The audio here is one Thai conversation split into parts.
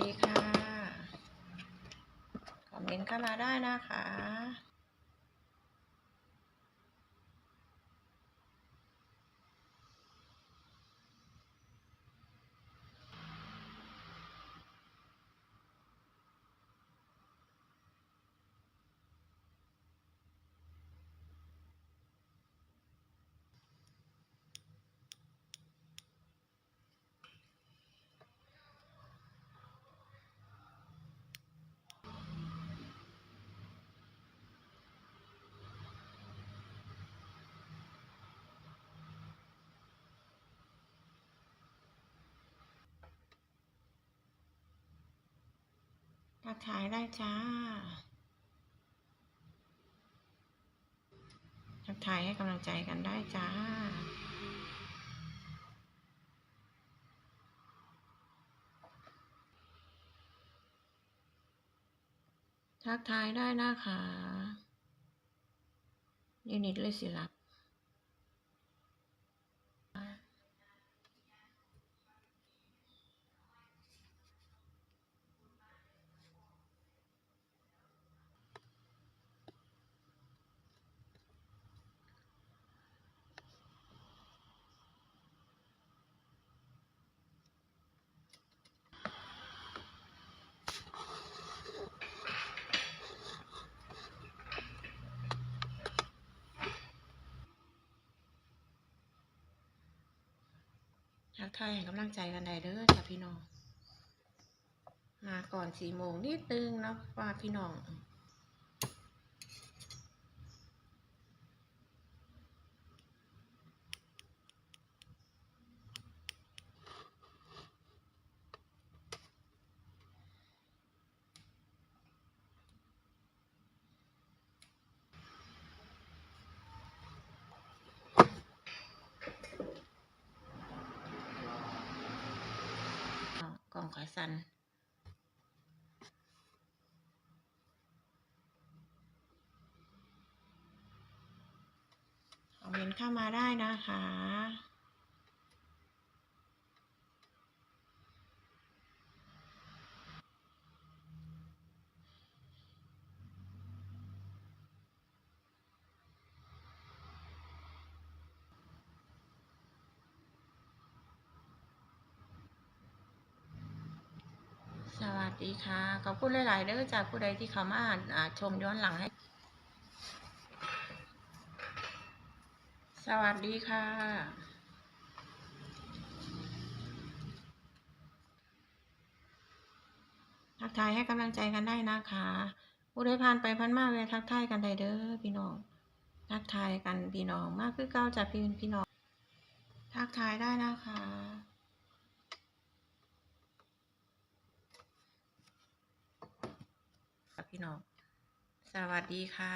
ดีค่ะ คอมเมนต์เข้ามาได้นะคะ ทักทายได้จ้า ทักทายให้กำลังใจกันได้จ้า ทักทายได้นะคะยูนิตเลยสิรับ ทักทายให้กำลังใจกันได้เด้อจ้ะพี่น้อง มาก่อนสี่โมงนิดนึงเนาะว่าพี่น้อง ล่องขอยสันคอมเมนต์เข้ามาได้นะคะ วัสดีค่ะ ขอบคุณหลาย ๆเด้อจากผู้ใดที่เขามาอ่านชมย้อนหลังให้ สวัสดีค่ะ ทักทายให้กำลังใจกันได้นะคะ ผู้ใดผ่านไปผ่านมาเลยทักทายกันได้เด้อพี่น้อง ทักทายกันพี่น้องมากคือเก้าจากพี่พี่น้อง ทักทายได้นะคะ ครับ พี่น้องสวัสดีค่ะ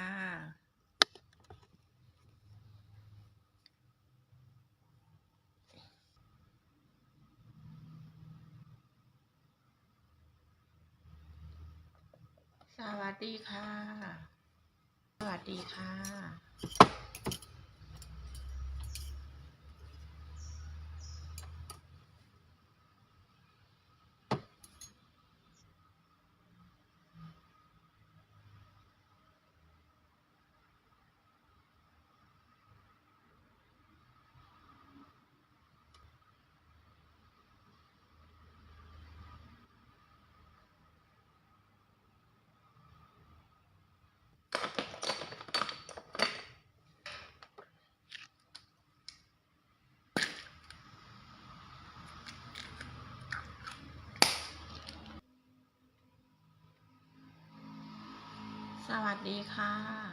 สวัสดีค่ะสวัสดีค่ะ สวัสดีค่ะ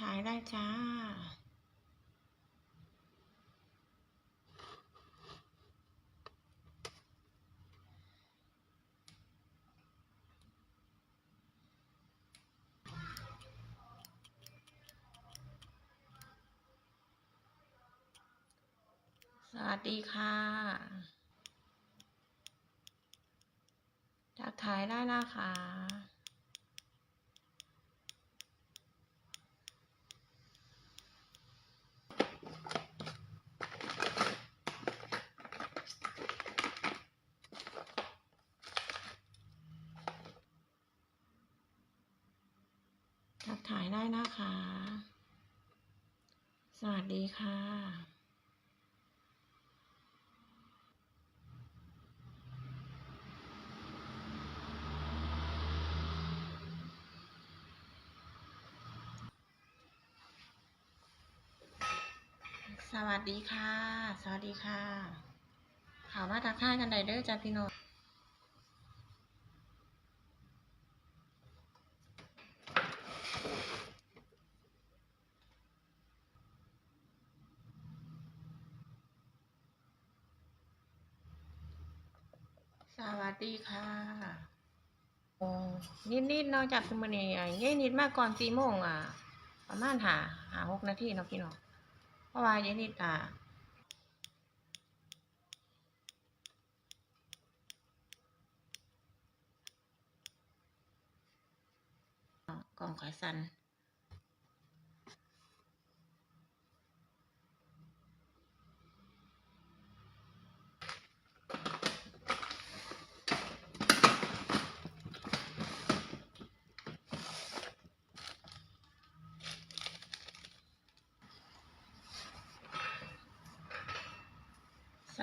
มายได้จ้า สวัสดีค่ะทักทายได้นะคะ ทักทายได้นะคะ สวัสดีค่ะสวัสดีค่ะ สวัสดีค่ะ ข่าวว่าทักทายกันไดเด้อจ้าพี่น้องสวัสดีค่ะ นิดนิดนอกจากสมอนีอะเงี้ยนิดมากก่อนสี่โมงอะ ประมาณหาหาหกนาทีเนาะพี่น้องเพราะว่าเยนิดอะกล่องขายสัน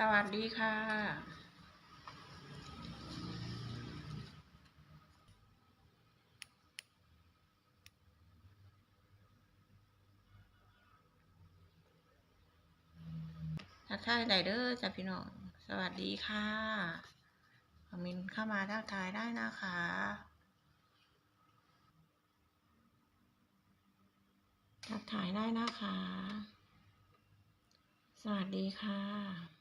สวัสดีค่ะทักทายไดเดอร์จ้ะพี่น้อง สวัสดีค่ะ คอมเมนต์เข้ามาทักทายได้นะคะทักทายได้นะคะ สวัสดีค่ะ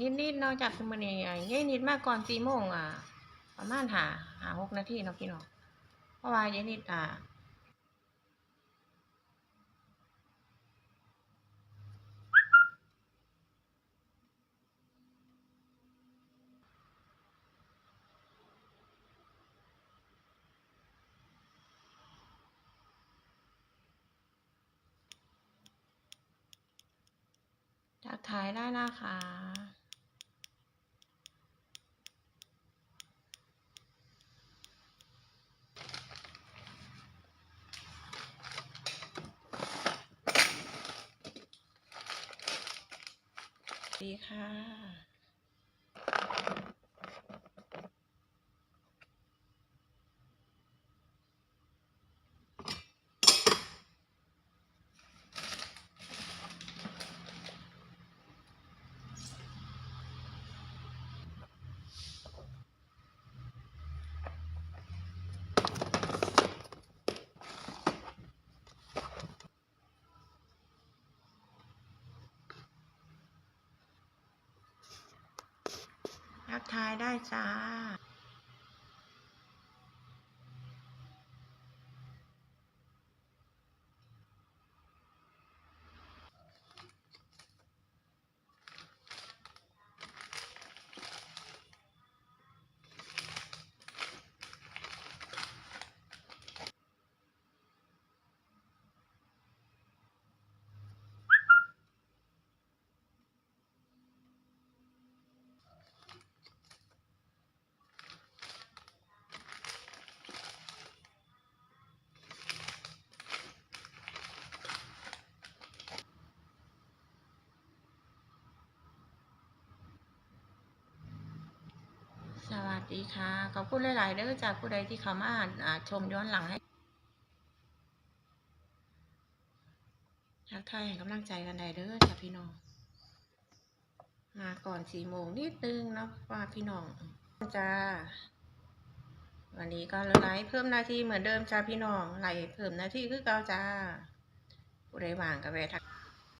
นิดนิดๆนอกจากสมอนีอ่เงี้นิดมากก่อนสี่โมงอะ ประมาณหาหาหกนาทีเนาะพี่น้องเพราะว่าเยนิดอะ ท้ายได้นะคะ ดีค่ะ ทักทายได้จ้า สวัส ดีค่ะ ขอบคุณหลายๆเด้อจากผู้ใดที่เขามาชมย้อนหลังให้ทักทายให้กำลังใจกันได้เด้อจ้าพี่น้อง มาก่อนสี่โมงนิดนึงเนาะว่าพี่น้องจ้าวันนี้ก็ไลฟ์เพิ่มนาทีเหมือนเดิมจ้าพี่น้องไลฟ์เพิ่มนาทีคือเก่าจ้าผู้ใดว่างก็แวะทัก